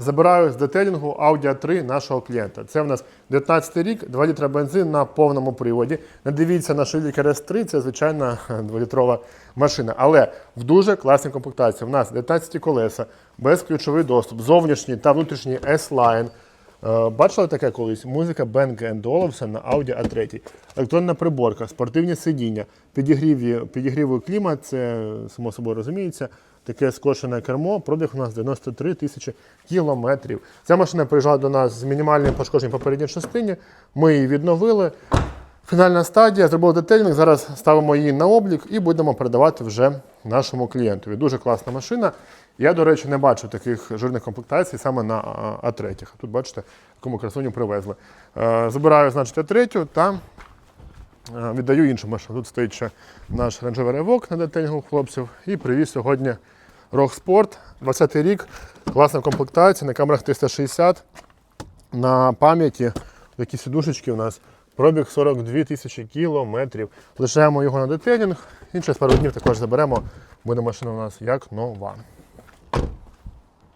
Забираю з детелінгу Audi a 3 нашого клієнта. Це в нас 19 рік, 2 літра бензин на повному приводі. Не дивіться на шилік RS3, це звичайна 2-літрова машина. Але в дуже класній комплектації. У нас 19 колеса, безключовий доступ, зовнішній та внутрішній S-Line. Е, Бачили таке колись? Музика Bang Olufsen на Audi A3. Електронна приборка, спортивні сидіння, підігрівий клімат, це само собою розуміється. Таке скошене кермо, пробіг у нас 93 тисячі кілометрів. Ця машина приїжджала до нас з мінімальним пошкодженням попередній частині. Ми її відновили. Фінальна стадія, зробили детельник. Зараз ставимо її на облік і будемо передавати вже нашому клієнтові. Дуже класна машина. Я, до речі, не бачу таких жирних комплектацій саме на а 3 А тут, бачите, якому красуню привезли. Е, Забираю, значить, А3 та е, віддаю іншу машину. Тут стоїть ще наш Range Evoque на детельнгу хлопців. І привіз сьогодні Rock Sport, 20 рік, класна комплектація на камерах 360 на пам'яті такі сідушечки у нас. Пробіг 42 тисячі кілометрів. Лишаємо його на детелінг. І через пару днів також заберемо. Буде машина у нас як нова.